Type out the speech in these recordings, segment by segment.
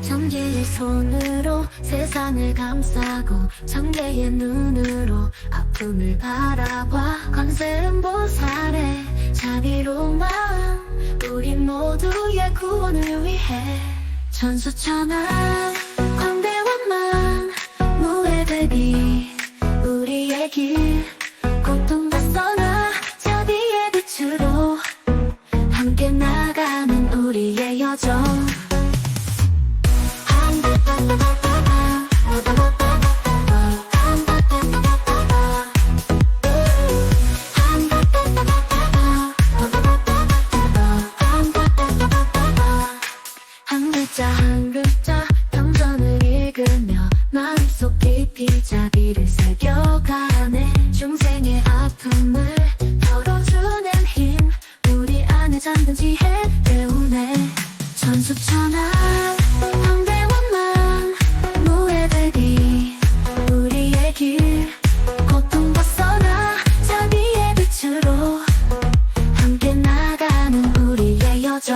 천개의 손으로 세상을 감싸고 천개의 눈으로 아픔을 바라봐. 관세음 보살의 자비로운 마음 우리 모두의 구원을 위해 천수천왕 한 글자 평전을 읽으며 마음속 깊이 자비를 새겨가네. 중생의 아픔을 덜어주는 힘 우리 안에 잠든 지혜 배우네 천수천왕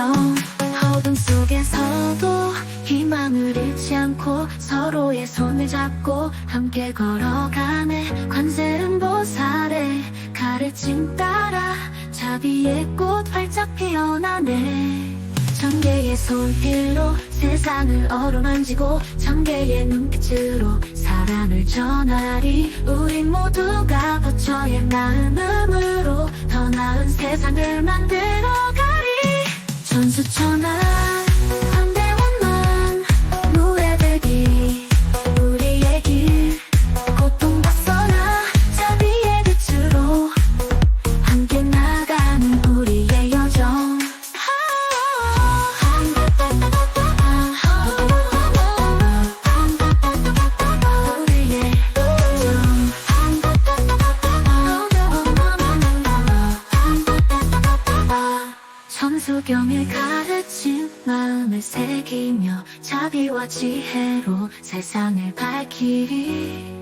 여정 어둠 속에서도 희망을 잃지 않고 서로의 손을 잡고 함께 걸어가네. 관세음 보살의 가르침 따라 자비의 꽃 활짝 피어나네. 천 개의 손길로 세상을 어루만지고 천 개의 눈빛으로 사랑을 전하리. 우리 모두가 부처의 마음으로 더 나은 세상을 만들 천수경의 가르침 마음을 새기며 자비와 지혜로 세상을 밝히리